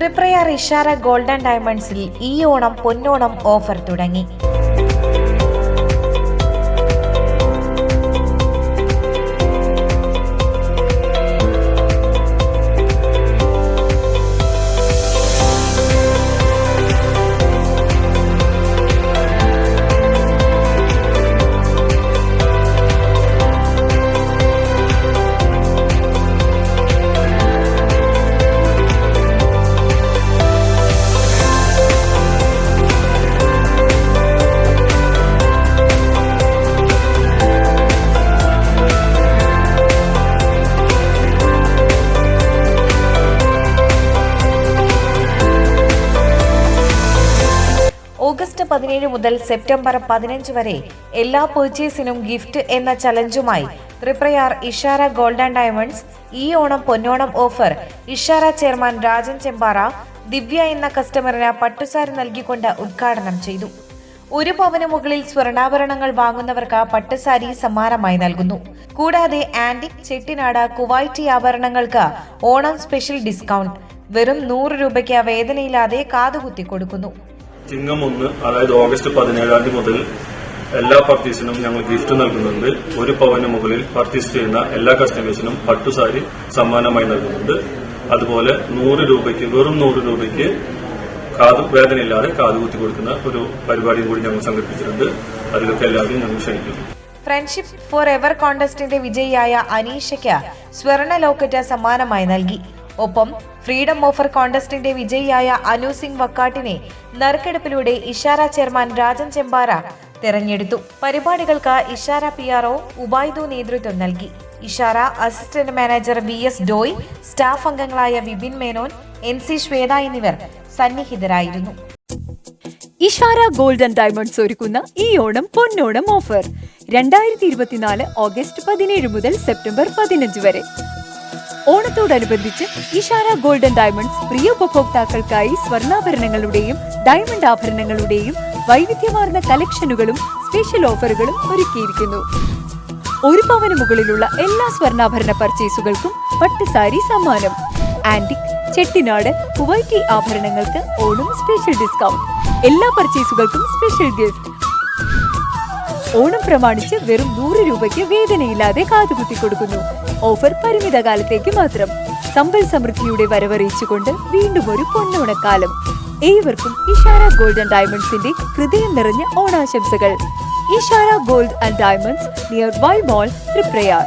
Triprayar Ishara golden ഡയമണ്ട്സിൽ ഈ Onam Ponnonam offer തുടങ്ങി. ഓഗസ്റ്റ് പതിനേഴ് മുതൽ സെപ്റ്റംബർ പതിനഞ്ച് വരെ എല്ലാ പർച്ചേസിനും ഗിഫ്റ്റ് എന്ന ചലഞ്ചുമായി Thriprayar Ishara gold and diamonds ഈ ഓണം പൊന്നോണം ഓഫർ ഇഷാര ചെയർമാൻ രാജൻ ചെമ്പാറ ദിവ്യ എന്ന കസ്റ്റമറിന് പട്ടുസാരി നൽകിക്കൊണ്ട് ഉദ്ഘാടനം ചെയ്തു. ഒരു പവന് മുകളിൽ സ്വർണാഭരണങ്ങൾ വാങ്ങുന്നവർക്ക് പട്ടുസാരി സമ്മാനമായി നൽകുന്നു. കൂടാതെ ആന്റിക് ചെട്ടിനാട് കുവൈറ്റി ആഭരണങ്ങൾക്ക് ഓണം സ്പെഷ്യൽ ഡിസ്കൗണ്ട് വെറും നൂറ് രൂപയ്ക്ക് വേദനയില്ലാതെ കാതുകുത്തി കൊടുക്കുന്നു. ചിങ്ങം ഒന്ന് അതായത് ഓഗസ്റ്റ് പതിനേഴാം തീയതി മുതൽ എല്ലാ പർച്ചേസിനും ഞങ്ങൾ ഗിഫ്റ്റ് നൽകുന്നുണ്ട്. ഒരു പവന് മുകളിൽ പർച്ചേസ് ചെയ്യുന്ന എല്ലാ കസ്റ്റമേഴ്സിനും പട്ടുസാരി സമ്മാനമായി നൽകുന്നുണ്ട്. അതുപോലെ നൂറ് രൂപയ്ക്ക് വെറും നൂറ് രൂപയ്ക്ക് കാതു വേദനയില്ലാതെ കാതു കുത്തി കൊടുക്കുന്ന ഒരു പരിപാടിയും കൂടി ഞങ്ങൾ സംഘടിപ്പിച്ചിട്ടുണ്ട്. അതിലൊക്കെ എല്ലാവരും ഞങ്ങൾ ക്ഷണിക്കുന്നു. ഫ്രണ്ട്ഷിപ്പ് ഫോർ എവർ കോൺടെസ്റ്റിന്റെ വിജയിയായ അനീഷയ്ക്ക് സ്വർണ ലോക്കറ്റ് സമ്മാനമായി നൽകി. ഒപ്പം ഫ്രീഡം ഓഫർ കോണ്ടസ്റ്റിന്റെ വിജയിയായ അനു സിംഗ് വക്കാട്ടിനെ നറുക്കെടുപ്പിലൂടെ ഇഷാര ചെയർമാൻ രാജൻ ചെമ്പാര തെരഞ്ഞെടുത്തു. പരിപാടികൾക്ക് Ishara P R O Ubaidu നേതൃത്വം നൽകി. Ishara assistant manager V S Doy staff അംഗങ്ങളായ വിപിൻ മേനോൻ എൻ സി ശ്വേത എന്നിവർ സന്നിഹിതരായിരുന്നു. ഇഷാര ഗോൾഡൻ ഡയമണ്ട്സ് ഒരുക്കുന്ന ഈ ഓണം പൊന്നോണം ഓഫർ രണ്ടായിരത്തി ഇരുപത്തിനാല് ഓഗസ്റ്റ് പതിനേഴ് മുതൽ സെപ്റ്റംബർ പതിനഞ്ച് വരെ. ഓണത്തോടനുബന്ധിച്ച് ഇഷാര ഗോൾഡൻ ഡയമണ്ട്സ് പ്രിയ ഉപഭോക്താക്കൾക്കായി സ്വർണാഭരണങ്ങളുടെയും ഡയമണ്ട് ആഭരണങ്ങളുടെയും വൈവിധ്യമാർന്ന കളക്ഷനുകളും സ്പെഷ്യൽ ഓഫറുകളും ഒരുക്കിയിരിക്കുന്നു. ഒരു പവന് മുകളിലുള്ള എല്ലാ സ്വർണാഭരണ പർച്ചേസുകൾക്കും പട്ടുസാരി സമ്മാനം. ആന്റിക് ചെട്ടിനാട് കുവൈറ്റി ആഭരണങ്ങൾക്ക് ഓണം സ്പെഷ്യൽ ഡിസ്കൗണ്ട്. എല്ലാ പർച്ചേസുകൾക്കും സ്പെഷ്യൽ ഗിഫ്റ്റ്. ഓണം പ്രമാണിച്ച് വെറും നൂറ് രൂപയ്ക്ക് വേദനയില്ലാതെ കാതുകുത്തി കൊടുക്കുന്നു. ഓഫർ പരിമിത കാലത്തേക്ക് മാത്രം. സമ്പൽ സമൃദ്ധിയുടെ വരവറിയിച്ചുകൊണ്ട് വീണ്ടും ഒരു പൊന്നോണക്കാലം. ഏവർക്കും ഇഷാര ഗോൾഡ് ആൻഡ് ഡയമണ്ട്സിന്റെ ഹൃദയം നിറഞ്ഞ ഓണാശംസകൾ. Ishara gold and diamonds near Y mall Thriprayar